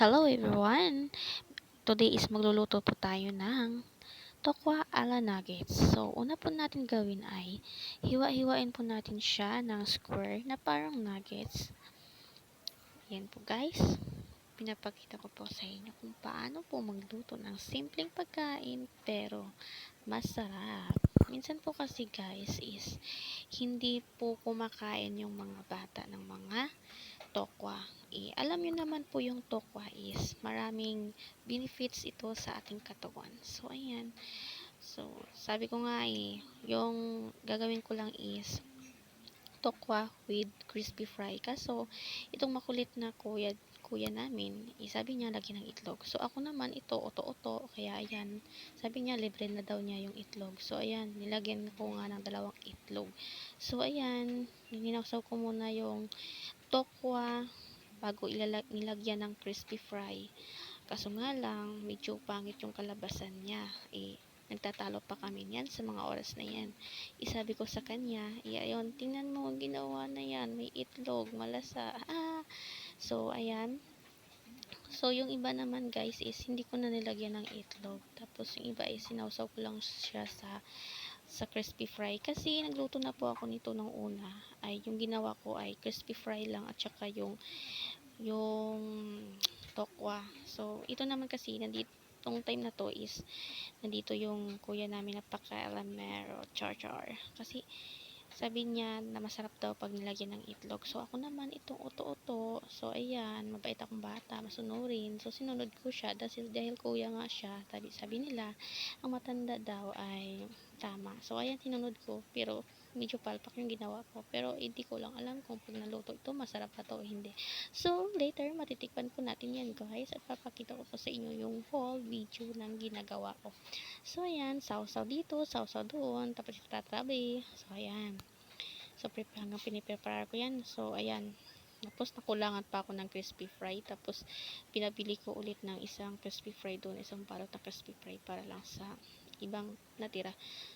Hello everyone! Today is magluluto po tayo ng tokwa ala nuggets. So, una po natin gawin ay hiwa-hiwain po natin siya ng square na parang nuggets. Yan po guys. Pinapakita ko po sa inyo kung paano po magluto ng simpleng pagkain pero masarap. Minsan po kasi guys is hindi po kumakain yung mga bata ng mga tokwa. Eh, alam nyo naman po yung tokwa is maraming benefits ito sa ating katawan. So, ayan. So, sabi ko nga eh, yung gagawin ko lang is tokwa with crispy fry. Kaso, itong makulit na kuya, kuya namin, eh, sabi niya lagyan ng itlog. So, ako naman ito, oto-oto. Kaya, ayan, sabi niya libre na daw niya yung itlog. So, ayan, nilagyan ko nga ng dalawang itlog. So, ayan, ninawsaw ko muna yung tokwa bago ilalag, nilagyan ng crispy fry. Kaso nga lang, medyo pangit yung kalabasan niya. Eh, nagtatalo pa kami niyan sa mga oras na yan. Isabi ko sa kanya, iyon, tingnan mo, ginawa na yan, may itlog, malasa. Ah! So, ayan. So, yung iba naman guys is hindi ko na nilagyan ng itlog. Tapos, yung iba is sinawsaw ko lang siya sa sa crispy fry kasi nagluto na po ako nito nung una ay yung ginawa ko ay crispy fry lang at saka yung yung tokwa so ito naman kasi nandito tong time na to is nandito yung kuya namin na paka-alamero char char kasi sabi niya na masarap daw pag nilagyan ng itlog. So, ako naman itong uto-uto. So, ayan, mabait akong bata, masunurin. So, sinunod ko siya dahil, dahil kuya nga siya. Sabi, sabi nila, ang matanda daw ay tama. So, ayan, sinunod ko. Pero, medyo palpak yung ginawa ko. Pero, hindi ko lang alam kung pag naluto ito, masarap pa to o hindi. So, later, matitikpan po natin yan, guys. At papakita ko po sa inyo yung whole video ng ginagawa ko. So, ayan, sausaw dito, sausaw doon, tapos itatabi. So, ayan. So, prepare, hanggang piniprepare ko yan. So, ayan. Tapos, nakulangan pa ako ng crispy fry. Tapos, pinabili ko ulit ng isang crispy fry doon. Isang balot na crispy fry para lang sa ibang natira.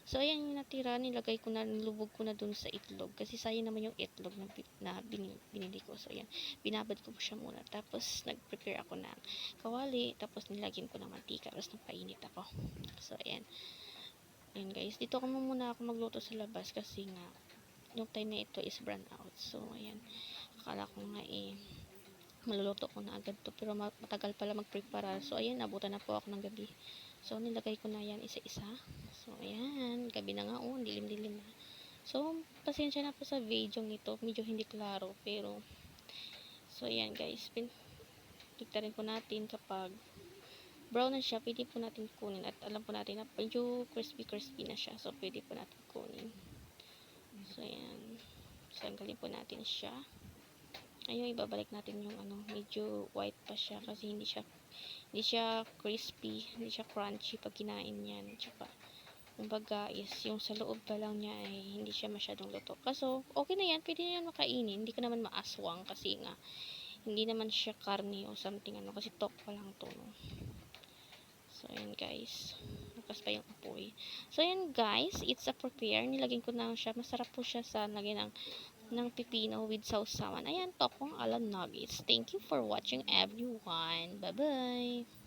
So, ayan yung natira. Nilagay ko na, nilubog ko na doon sa itlog. Kasi sayang naman yung itlog na, na binili, binili ko. So, ayan. Binabad ko siya muna. Tapos, nag-prepare ako ng kawali. Tapos, nilagyan ko ng mantika. Tapos, napainit ako. So, ayan. Ayan guys. Dito ako muna ako magluto sa labas kasi nga yung time na ito is brown out. So, ayan. Akala ko nga eh, maluluto ko na agad to. Pero matagal pala mag-prepare. So, ayan, nabutan na po ako ng gabi. So, nilagay ko na yan isa-isa. So, ayan. Gabi na nga. Oh, dilim-dilim na. So, pasensya na po sa video nito. Medyo hindi klaro. Pero, so, ayan guys. Pin rin po natin kapag brown na siya, pwede po natin kunin. At alam po natin na medyo crispy-crispy na siya. So, pwede po natin kunin. So, ayan. So, tanggalin po natin siya. Ayun, ibabalik natin yung ano, medyo white pa siya kasi hindi siya hindi siya crispy, hindi siya crunchy pag kinain yan. Tsaka, kumbaga is, yung sa loob pa lang niya ay hindi siya masyadong luto. Kaso, okay na yan, pwede na yan makainin. Hindi ka naman maaswang kasi nga, hindi naman siya karne o something ano, kasi tok pa lang to, no. So, ayan guys malakas pa yung apoy. So, ayan guys, it's a prepare. Nilagyan ko na siya. Masarap po siya sa lagyan ng, ng pipino with sausawan. Ayan, tokong alam nuggets. Thank you for watching everyone. Bye-bye!